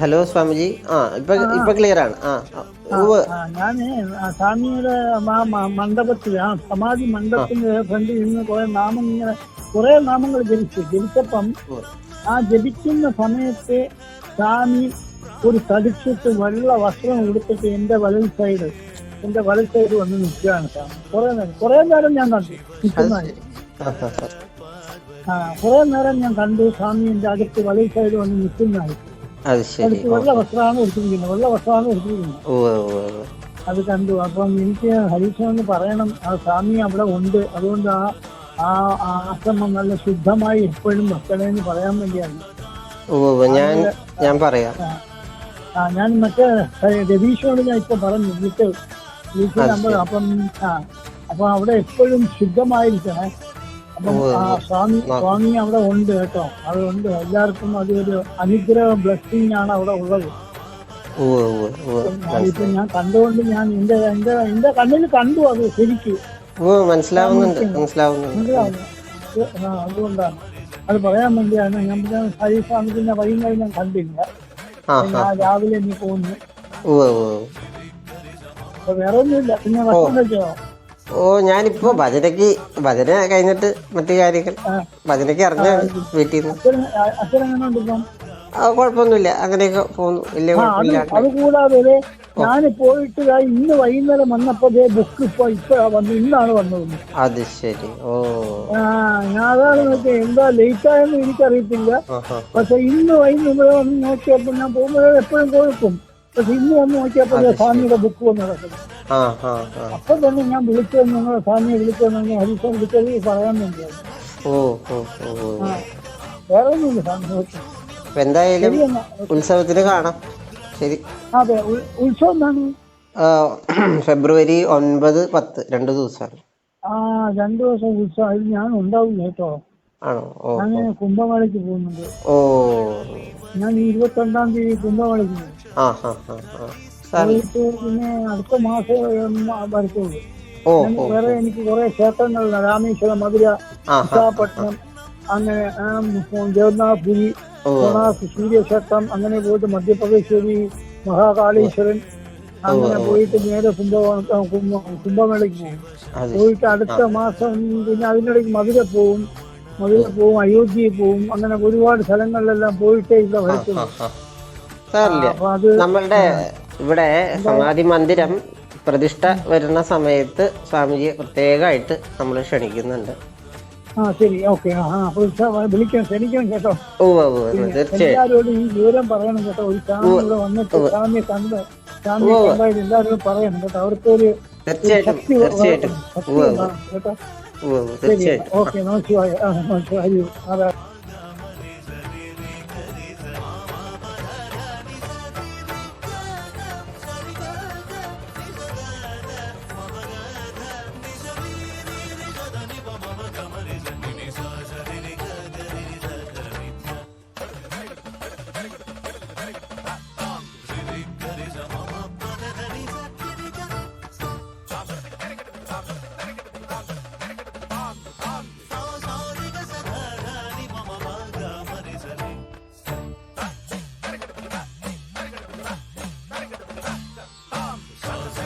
Hello Swamiji. ആ ഇപ്പൊ ഇപ്പൊ ക്ലിയർ ആണ്. ആ ഞാൻ സ്വാമിയുടെ മണ്ഡപത്തിൽ ആ സമാധി മണ്ഡപത്തിന്റെ ഫ്രണ്ടിൽ നിന്ന് കുറെ നാമം ഇങ്ങനെ കുറെ നാമങ്ങൾ ജപിച്ചു. ജപിച്ചപ്പം ആ ജപിക്കുന്ന സമയത്ത് സ്വാമി ഒരു തടിച്ചിട്ട് വെള്ള വസ്ത്രം ഉടുത്തിട്ട് എന്റെ വലൽ സൈഡ് എന്റെ വലൽ സൈഡ് വന്ന് നിൽക്കുകയാണ് സ്വാമി. കുറെ നേരം കുറെ നേരം ഞാൻ കണ്ടു. ആ, കുറെ നേരം ഞാൻ കണ്ടു സ്വാമി എന്റെ അടുത്ത് വലൽ സൈഡ് വന്ന് നിൽക്കുന്നതായി. അത് ശരി. അടുത്ത് വെള്ള വസ്ത്രമാണ് എടുത്തിരിക്കുന്നത് വെള്ള വസ്ത്രമാണ് എടുത്തിരിക്കുന്നത് ഉവ്വ് ഉവ്വ് ഉവ്വ്. അത് കണ്ടു. അപ്പം എനിക്ക് ഹരീഷ് പറയണം. ആ സ്വാമി അവിടെ ഉണ്ട്. അതുകൊണ്ട് ആ ആ ആശ്രമം നല്ല ശുദ്ധമായി എപ്പോഴും വെക്കണമെന്ന് പറയാൻ വേണ്ടിയാണ്. ഞാൻ ഞാൻ പറയാം. ആ, ഞാൻ മറ്റേ രതീഷോട് ഞാൻ ഇപ്പൊ പറഞ്ഞു. വീട്ടിൽ വീട്ടിൽ നമ്മൾ അപ്പം ആ അപ്പൊ അവിടെ എപ്പോഴും ശുദ്ധമായിരിക്കണേ. സ്വാമി സ്വാമി അവിടെ ഉണ്ട് കേട്ടോ. അതുകൊണ്ട് എല്ലാവർക്കും അതൊരു അനുഗ്രഹ ബ്ലെസ്സിങ് ആണ് അവിടെ ഉള്ളത്. ഇപ്പൊ ഞാൻ കണ്ടുകൊണ്ട് ഞാൻ എന്റെ എന്റെ എന്റെ കണ്ണിൽ കണ്ടു അത് ശരിക്കും. മനസ്സിലാവുന്നുണ്ട് മനസ്സിലാവുന്നുണ്ട്. അതുകൊണ്ടാണ്. അത് പറയാൻ വേണ്ടിയാണ് ഞാൻ പിന്നെ ഹരിസ്വാമി പിന്നെ വൈകുന്നേരം ഞാൻ കണ്ടില്ല. ഞാൻ രാവിലെ നീ പോകുന്നു. വേറെ ഒന്നുമില്ല. പിന്നെ ഭക്ഷണം കഴിച്ചോ? ഓ ഞാനിപ്പോ ഭജനക്ക് ഭജന കഴിഞ്ഞിട്ട് മറ്റു കാര്യങ്ങൾ ഭജനക്ക് അറിഞ്ഞ വീട്ടിൽ നിന്ന് ആ കുഴപ്പമൊന്നുമില്ല. അങ്ങനെയൊക്കെ പോകുന്നു. വലിയ ആ കുഴപ്പമില്ല അത് കൂടാതെ ഞാൻ പോയിട്ട് ഇന്ന് വൈകുന്നേരം വന്നപ്പോ ബുക്ക് ഇപ്പൊ ഇപ്പൊ വന്നു ഇന്നാണ് വന്നത്. അത് ശരി. ഓ. ഞാൻ അതാണ് നോക്കിയത് എന്താ ലേറ്റ് ആയെന്ന് എനിക്കറിയത്തില്ല പക്ഷെ ഇന്ന് വൈകുന്നേരം വന്ന് നോക്കിയപ്പോ ഞാൻ പോകുമ്പോഴേ എപ്പോഴും കൊടുക്കും പക്ഷെ ഇന്ന് വന്ന് നോക്കിയപ്പോ സ്വാമിയുടെ ബുക്ക് വന്ന് കിടക്കുന്നു. അപ്പൊ തന്നെ ഞാൻ വിളിച്ചു നിങ്ങളെ സ്വാമിയെ വിളിച്ചത് ഹരിഷൻ വിളിച്ചത് പറയാൻ വേണ്ടിയാണ് ഓ ഓ ഓ. വേറെ ഒന്നുമില്ല എന്തായാലും ഉത്സവത്തിന് കാണാം. ശരി. അതെ ഉത്സവം എന്താണ്? ഫെബ്രുവരി ഒൻപത് പത്ത് രണ്ട് ദിവസമാണ്. ആ രണ്ടു ദിവസം ഉത്സവം അതിൽ ഞാൻ ഉണ്ടാവില്ല കേട്ടോ. ആണോ? ഓ ഞാൻ കുംഭമേളയ്ക്ക് പോകുന്നുണ്ട്. ഓ. ഞാൻ ഇരുപത്തി രണ്ടാം തീയതി കുംഭമേളയ്ക്ക് പോകും. പിന്നെ അടുത്ത മാസം വരത്തുള്ളൂ. വേറെ എനിക്ക് കുറെ ക്ഷേത്രങ്ങളുണ്ട് രാമേശ്വരം മധുര വിശാഖപട്ടണം അങ്ങനെ ജഗന്നാഥ് പുരി കൊണാർക്ക് സൂര്യക്ഷേത്രം അങ്ങനെ പോയിട്ട് മധ്യപ്രദേശ് മഹാകാളീശ്വരൻ അങ്ങനെ പോയിട്ട് നേരെ കുംഭ കുംഭ- കുംഭമേളയ്ക്ക് പോകും. പോയിട്ട് അടുത്ത മാസം പിന്നെ അതിനിടയ്ക്ക് മധുര പോവും. മധുര പോവും അയോധ്യയിൽ പോവും. അങ്ങനെ ഒരുപാട് സ്ഥലങ്ങളിലെല്ലാം പോയിട്ടേ ഇവിടെ വരത്തുള്ളൂ. ആ. അപ്പൊ അത് നമ്മളുടെ ഇവിടെ സമാധി മന്ദിരം പ്രതിഷ്ഠ വരുന്ന സമയത്ത് സ്വാമിജിയെ പ്രത്യേകമായിട്ട് നമ്മൾ ക്ഷണിക്കുന്നുണ്ട്. ആ ശരി ഓക്കെ ആ വിളിക്കണം ക്ഷണിക്കണം കേട്ടോ. തീർച്ചയായും. ഈ വിവരം പറയണം കേട്ടോ. ഒരു ഇവിടെ വന്നിട്ട് സ്വാമിയെ കണ്ട് സ്വാമിയെ കണ്ടായിട്ട് പറയണം കേട്ടോ. അവർക്കൊരു തീർച്ചയായിട്ടും ശക്തി കേട്ടോ. ശരി ഓക്കെ നമസ്കാരം നമസ്കാരം Colors